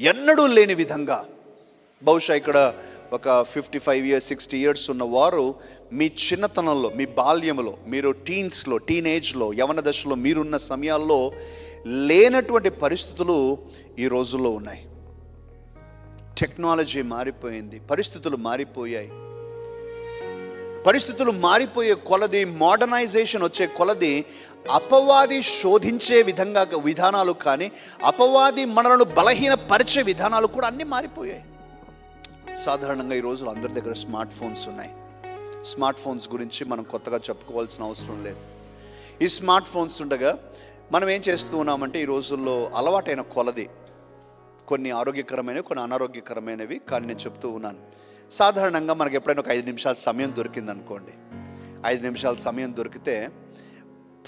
ఎన్నడూ లేని విధంగా బహుశా ఇక్కడ ఒక fifty five years sixty years ఉన్న వారు మీ చిన్నతనంలో మీ బాల్యంలో మీరు టీన్స్లో టీనేజ్లో యవన దశలో మీరున్న సమయాల్లో లేనటువంటి పరిస్థితులు ఈ రోజుల్లో ఉన్నాయి. టెక్నాలజీ మారిపోయింది పరిస్థితులు మారిపోయాయి. పరిస్థితులు మారిపోయే కొలది మోడర్నైజేషన్ వచ్చే కొలది అపవాది శోధించే విధంగా విధానాలు కానీ అపవాది మనలను బలహీనపరిచే విధానాలు కూడా అన్నీ మారిపోయాయి. సాధారణంగా ఈ రోజులు అందరి దగ్గర స్మార్ట్ ఫోన్స్ ఉన్నాయి. స్మార్ట్ ఫోన్స్ గురించి మనం కొత్తగా చెప్పుకోవాల్సిన అవసరం లేదు. ఈ స్మార్ట్ ఫోన్స్ ఉండగా మనం ఏం చేస్తూ ఉన్నామంటే ఈ రోజుల్లో అలవాటైన కొలది కొన్ని ఆరోగ్యకరమైనవి కొన్ని అనారోగ్యకరమైనవి కానీ నేను చెప్తూ ఉన్నాను. సాధారణంగా మనకి ఎప్పుడైనా ఒక ఐదు నిమిషాల సమయం దొరికిందనుకోండి. ఐదు నిమిషాల సమయం దొరికితే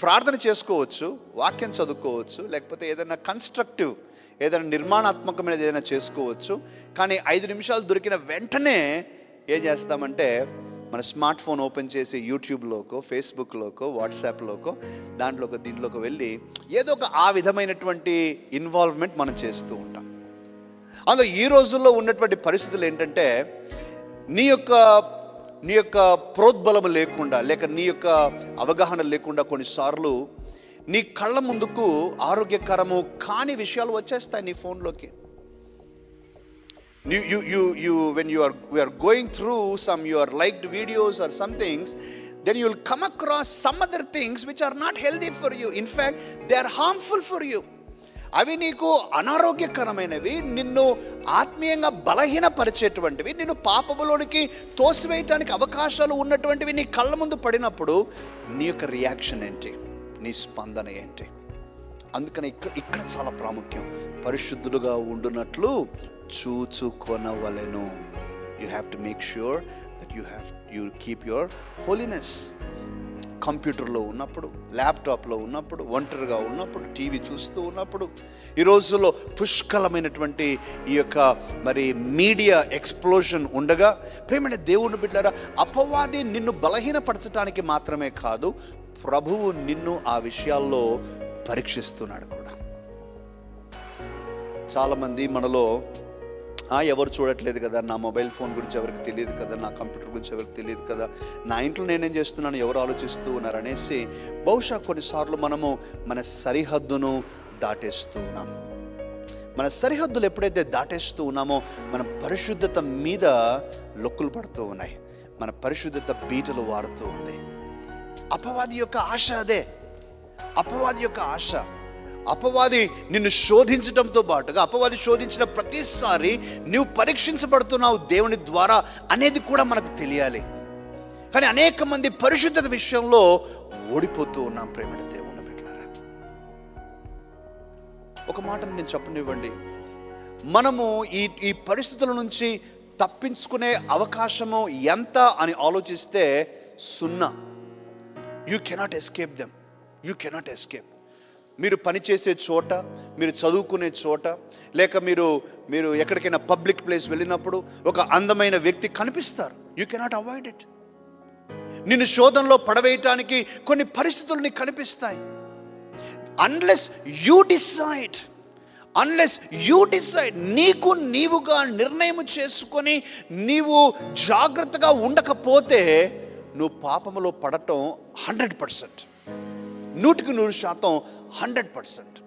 ప్రార్థన చేసుకోవచ్చు వాక్యం చదువుకోవచ్చు లేకపోతే ఏదైనా కన్స్ట్రక్టివ్ ఏదైనా నిర్మాణాత్మకమైనది ఏదైనా చేసుకోవచ్చు. కానీ ఐదు నిమిషాలు దొరికిన వెంటనే ఏం చేస్తామంటే మన స్మార్ట్ ఫోన్ ఓపెన్ చేసి యూట్యూబ్లోకో ఫేస్బుక్లోకో వాట్సాప్లోకో దాంట్లోకి దీంట్లోకి వెళ్ళి ఏదో ఒక ఆ విధమైనటువంటి ఇన్వాల్వ్మెంట్ మనం చేస్తూ ఉంటాం. అందులో ఈ రోజుల్లో ఉన్నటువంటి పరిస్థితులు ఏంటంటే నీ యొక్క నీ యొక్క ప్రోద్బలం లేకుండా లేక నీ యొక్క అవగాహన లేకుండా కొన్నిసార్లు నీ కళ్ళ ముందుకు ఆరోగ్యకరము కాని విషయాలు వచ్చేస్తాయి నీ ఫోన్లోకి. You you you you when you're you're going through some you are liked videos or somethings then you'll come across some other things which are not healthy for you in fact they are harmful for you అవి నీకు అనారోగ్యకరమైనవి నిన్ను ఆత్మీయంగా బలహీనపరిచేటువంటివి నిన్ను పాపములోనికి తోసివేయటానికి అవకాశాలు ఉన్నటువంటివి నీ కళ్ళ ముందు పడినప్పుడు నీ యొక్క రియాక్షన్ ఏంటి? నీ స్పందన ఏంటి? అందుకని ఇక్కడ ఇక్కడ చాలా ప్రాముఖ్యం. పరిశుద్ధులుగా ఉండునట్లు చూచుకొనవలెను. You have to make sure that you have you keep your holiness కంప్యూటర్లో ఉన్నప్పుడు ల్యాప్టాప్లో ఉన్నప్పుడు ఒంటరిగా ఉన్నప్పుడు టీవీ చూస్తూ ఉన్నప్పుడు ఈ రోజుల్లో పుష్కలమైనటువంటి ఈ యొక్క మరి మీడియా ఎక్స్ప్లోషన్ ఉండగా ప్రేమైన దేవుని బిడ్డారా అపవాది నిన్ను బలహీనపరచడానికి మాత్రమే కాదు ప్రభువు నిన్ను ఆ విషయాల్లో పరీక్షిస్తున్నాడు కూడా. చాలామంది మనలో ఎవరు చూడట్లేదు కదా నా మొబైల్ ఫోన్ గురించి ఎవరికి తెలియదు కదా నా కంప్యూటర్ గురించి ఎవరికి తెలియదు కదా నా ఇంట్లో నేనేం చేస్తున్నాను ఎవరు ఆలోచిస్తూ ఉన్నారు అనేసి బహుశా కొన్నిసార్లు మనము మన సరిహద్దును దాటేస్తూ ఉన్నాం. మన సరిహద్దులు ఎప్పుడైతే దాటేస్తూ ఉన్నామో మన పరిశుద్ధత మీద లొక్కులు పడుతూ ఉన్నాయి. మన పరిశుద్ధత బీటలు వారుతూ ఉంది. అపవాది యొక్క ఆశ అదే. అపవాది యొక్క ఆశ. అపవాది నిన్ను శోధించడంతో పాటుగా అపవాది శోధించిన ప్రతిసారి నువ్వు పరీక్షించబడుతున్నావు దేవుని ద్వారా అనేది కూడా మనకు తెలియాలి. కానీ అనేక మంది పరిశుద్ధత విషయంలో ఓడిపోతూ ఉన్నాం ప్రేమట దేవుని బిడ్డలారా. ఒక మాట నేను చెప్పనివ్వండి. మనము ఈ ఈ పరిస్థితుల నుంచి తప్పించుకునే అవకాశము ఎంత అని ఆలోచిస్తే సున్నా. You cannot escape them you cannot escape మీరు పనిచేసే చోట మీరు చదువుకునే చోట లేక మీరు మీరు ఎక్కడికైనా పబ్లిక్ ప్లేస్ వెళ్ళినప్పుడు ఒక అందమైన వ్యక్తి కనిపిస్తారు. యూ కెనాట్ అవాయిడ్ ఇట్ నిన్ను శోధనలో పడవేయటానికి కొన్ని పరిస్థితులు నీకు కనిపిస్తాయి. Unless you decide unless you decide నీకు నీవుగా నిర్ణయం చేసుకొని నీవు జాగ్రత్తగా ఉండకపోతే నువ్వు పాపములో పడటం హండ్రెడ్ పర్సెంట్. నూటికి నూరు శాతం హండ్రెడ్ పర్సెంట్